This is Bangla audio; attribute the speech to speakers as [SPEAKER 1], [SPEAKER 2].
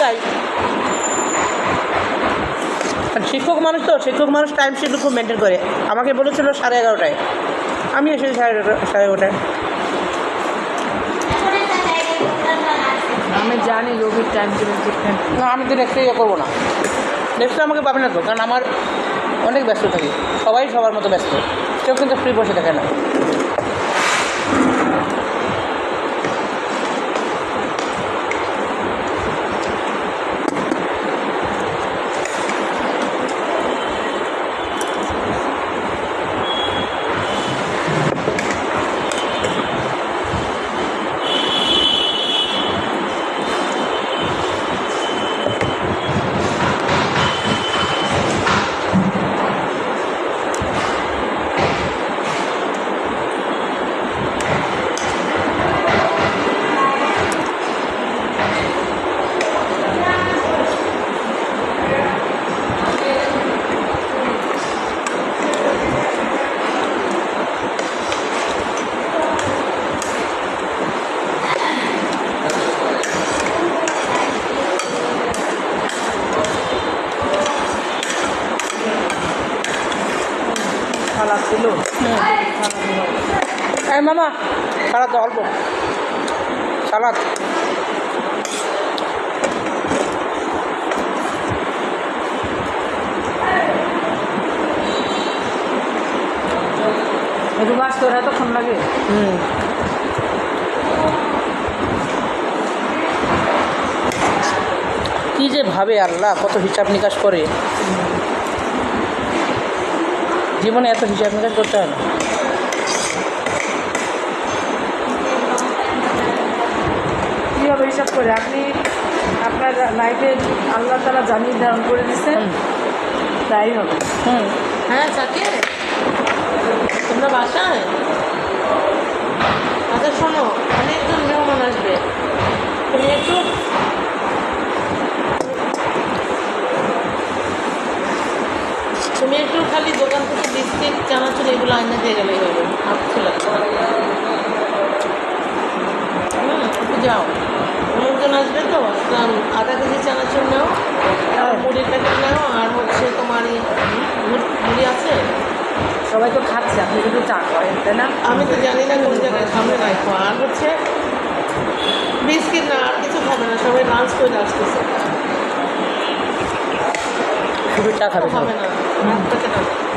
[SPEAKER 1] তাই। শিক্ষক মানুষ তো শিক্ষক মানুষ টাইম শিডিউল খুব মেনটেন করে। আমাকে বলেছিল সাড়ে এগারোটায়। আমি এসেছি সাড়ে এগারোটা সাড়ে এগারোটায়।
[SPEAKER 2] আমি জানি রোগীর টাইম
[SPEAKER 1] না আমি তো নেক্সট ইয়ে করব না। নেক্সট আমাকে পাবে না তো কারণ আমার অনেক ব্যস্ত থাকি। সবাই সবার মতো ব্যস্ত। কেউ কিন্তু ফ্রি বসে থাকে না।
[SPEAKER 2] খালা ছিল।
[SPEAKER 1] হ্যাঁ। মামা সালাদ অল্প। সালাদ
[SPEAKER 2] একটু বাস করে এতক্ষণ লাগে?
[SPEAKER 1] হুম। কি যে ভাবে আল্লাহ কত হিসাব নিকাশ করে। জীবনে এত হিসাব নিকাশ করতে হয় না।
[SPEAKER 2] কীভাবে হিসাব করে? আপনি আপনার লাইফে আল্লাহ তালা যা নির্ধারণ করে দিচ্ছেন তাই হবে।
[SPEAKER 1] হুম।
[SPEAKER 3] হ্যাঁ সাথে তোমরা বাসায়? আচ্ছা শোনো অনেকজন মেহমান আসবে তুমি একটু তুমি একটু খালি দোকান থেকে বিস্কিট চানাচুর এগুলো আইনে দিয়ে গেলেই হবে। ছিল হুম একটু যাও। অনেকজন আসবে তো আধা কেজি চানাচুর নাও আর মুড়ির প্যাকেট নাও আর হচ্ছে তোমার এই মুড়- আছে?
[SPEAKER 2] সবাই তো খাচ্ছে আপনি কিন্তু চা করেন তাই না?
[SPEAKER 3] আমি তো জানি না কোন জায়গায় সামনে রাখব আর হচ্ছে বিস্কিট না আর কিছু খাবে না সবাই লাঞ্চ করে আসতেছে।
[SPEAKER 1] শুধু চা খাবে
[SPEAKER 3] খাবে না। ভাত খেতে না না,